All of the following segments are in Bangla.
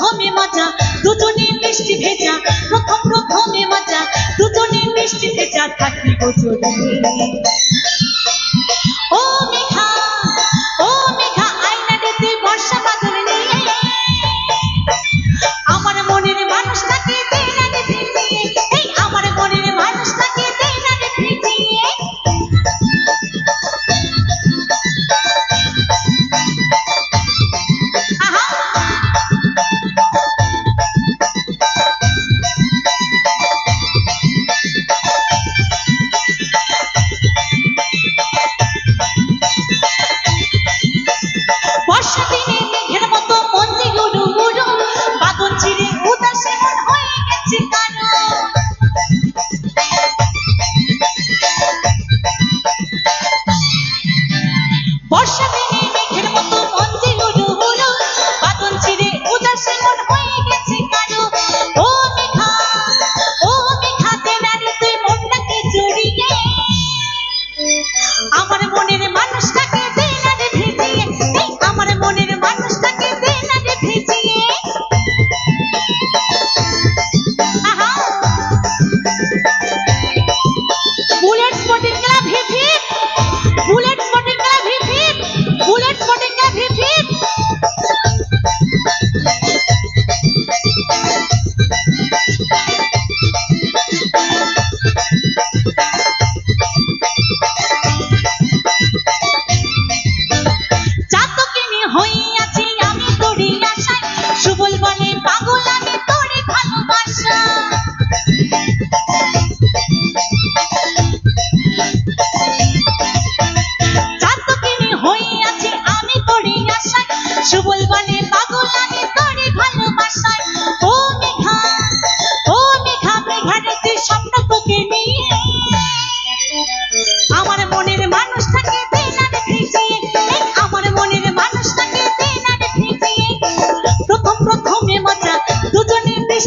প্রথমে মাজা দুজনে মিষ্টি ভেজা। প্রথম প্রথমে মাজা দুজনে মিষ্টি ভেজা। থাকি বছর Chicano.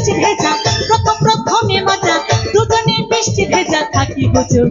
বৃষ্টি ভেজা প্রথম প্রথমে মজা। দুজনে বৃষ্টি ভেজা থাকি গোচর